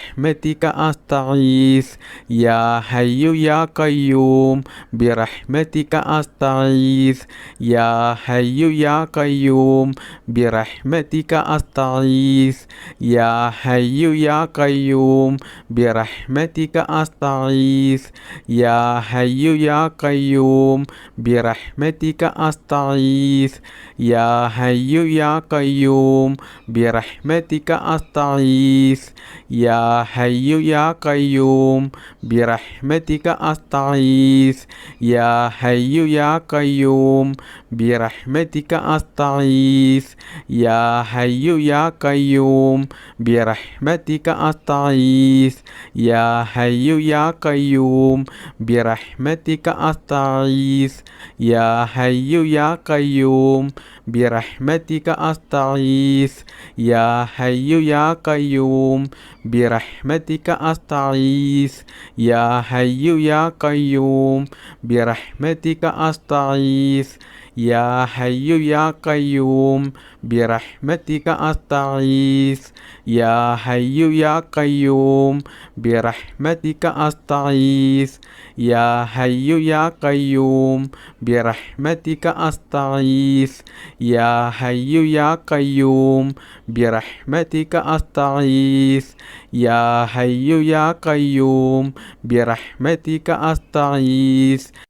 برحمتك أستغيث يا حي يا قيوم برحمتك أستغيث يا حي يا قيوم برحمتك أستغيث يا حي يا قيوم برحمتك أستغيث يا حي يا قيوم برحمتك أستغيث يا حي يا قيوم برحمتك أستغيث يا ഹയ്യു യാ കയ്യൂം ബിറഹ്മതിക അസ്തഈസ് യാ ഹയ്യു യാ കയ്യൂം birahmatika asta'is ya hayyu ya qayyum. Birahmatika asta'is ya hayyu ya qayyum. Birahmatika asta'is ya hayyu ya qayyum. Birahmatika asta'is ya hayyu ya qayyum. Birahmatika asta'is ya hayyu ya qayyum. Birahmatika asta'is يا حي يا قيوم برحمتك أستغيث. يا حي يا قيوم برحمتك أستغيث. يا حي يا قيوم برحمتك أستغيث. يا حي يا قيوم برحمتك أستغيث. يا حي يا قيوم برحمتك أستغيث.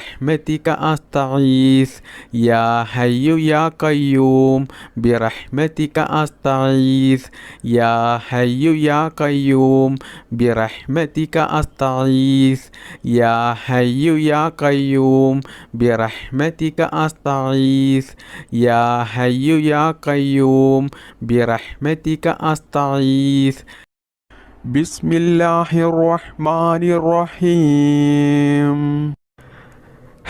برحمتك أستغيث يا حي يا قيوم برحمتك أستغيث يا حي يا قيوم برحمتك أستغيث يا حي يا قيوم برحمتك أستغيث يا حي يا قيوم برحمتك أستغيث بسم الله الرحمن الرحيم.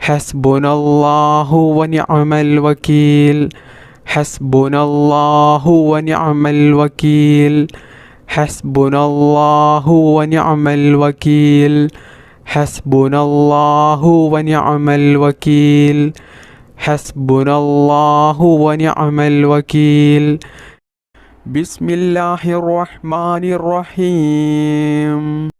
حسبنا الله ونعم الوكيل. حسبنا الله ونعم الوكيل. حسبنا الله ونعم الوكيل. حسبنا الله ونعم الوكيل. حسبنا الله ونعم الوكيل. بسم الله الرحمن الرحيم.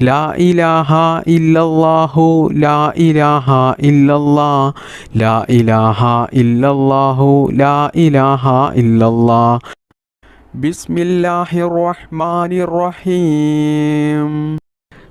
لا إله إلا الله لا إله إلا الله لا إله إلا الله لا إله إلا الله بسم الله الرحمن الرحيم.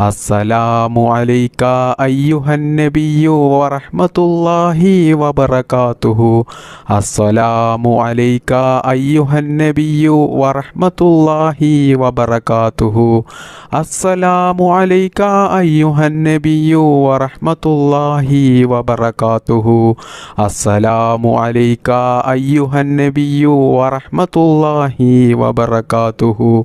അസ്സലാമു അലൈക അയ്യുഹൻ നബിയു വറഹ്മത്തുള്ളാഹി വബറകാതുഹു. അസ്സലാമു അലൈക അയ്യുഹൻ നബിയു വറഹ്മത്തുള്ളാഹി വബറകാതുഹു. അസ്സലാമു അലൈക അയ്യുഹൻ നബിയു വറഹ്മത്തുള്ളാഹി വബറകാതുഹു. അസ്സലാമു അലൈക അയ്യുഹൻ നബിയു വറഹ്മത്തുള്ളാഹി വബറകാതുഹു.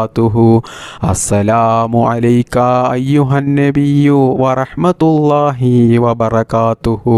വബറകാതുഹു അസ്സലാമു അലൈക്ക അയ്യുഹൻ നബിയു വറഹ്മത്തുള്ളാഹി വബറകാതുഹു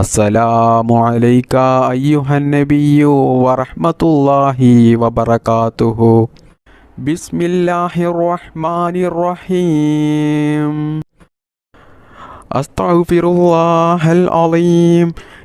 അസ്സലാമു അലൈക അയ്യുഹൻ നബിയു വബറകാതുഹു. ബിസ്മില്ലാഹിർ റഹ്മാനിർ റഹീം അസ്തഗ്ഫിറുല്ലാഹൽ അലീം.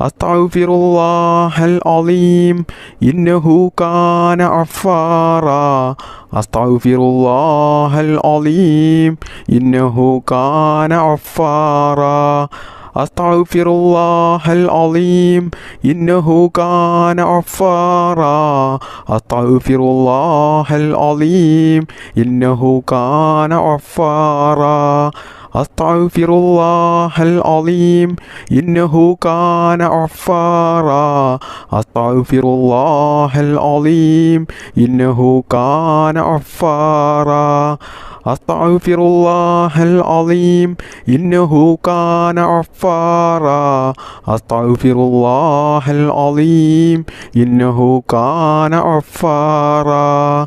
أستغفر الله العظيم إنه كان غفارا. أستغفر الله العظيم إنه كان غفارا. أستغفر الله العظيم إنه كان غفارا. أستغفر الله العظيم إنه كان غفارا. أستغفر الله العظيم إنه كان غفارا. أستغفر الله العظيم إنه كان غفارا. أستغفر الله العظيم إنه كان غفارا. أستغفر الله العظيم إنه كان غفارا.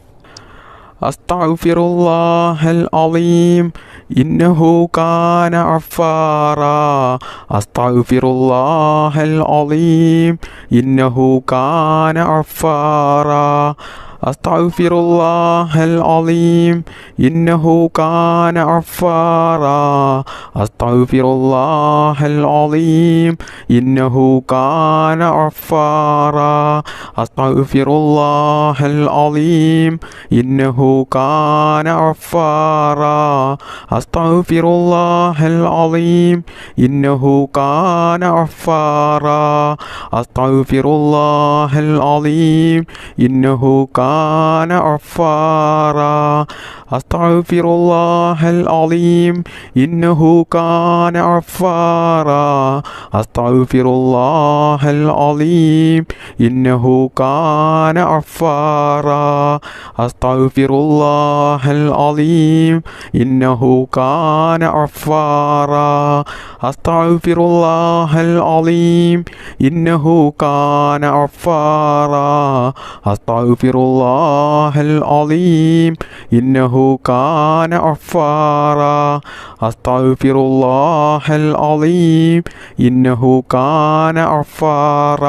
أستغفر الله العظيم إنه كان غفارا. أستغفر الله العظيم إنه كان غفارا. أستغفر الله العظيم إنه كان غفارا. أستغفر الله العظيم إنه كان غفارا. أستغفر الله العظيم إنه كان غفارا. أستغفر الله العظيم إنه كان غفارا. أستغفر الله العظيم إنه كان കാന ഒഫാറ. أستغفر الله العظيم إنه كان غفارا. أستغفر الله العظيم إنه كان غفارا. أستغفر الله العظيم إنه كان غفارا. أستغفر الله العظيم إنه كان غفارا. أستغفر الله العظيم إنه കാന ഒഫാറ അസ്തഫിറുല്ലാഹൽ അലീം ഇന്നഹു കാന ഒഫാറ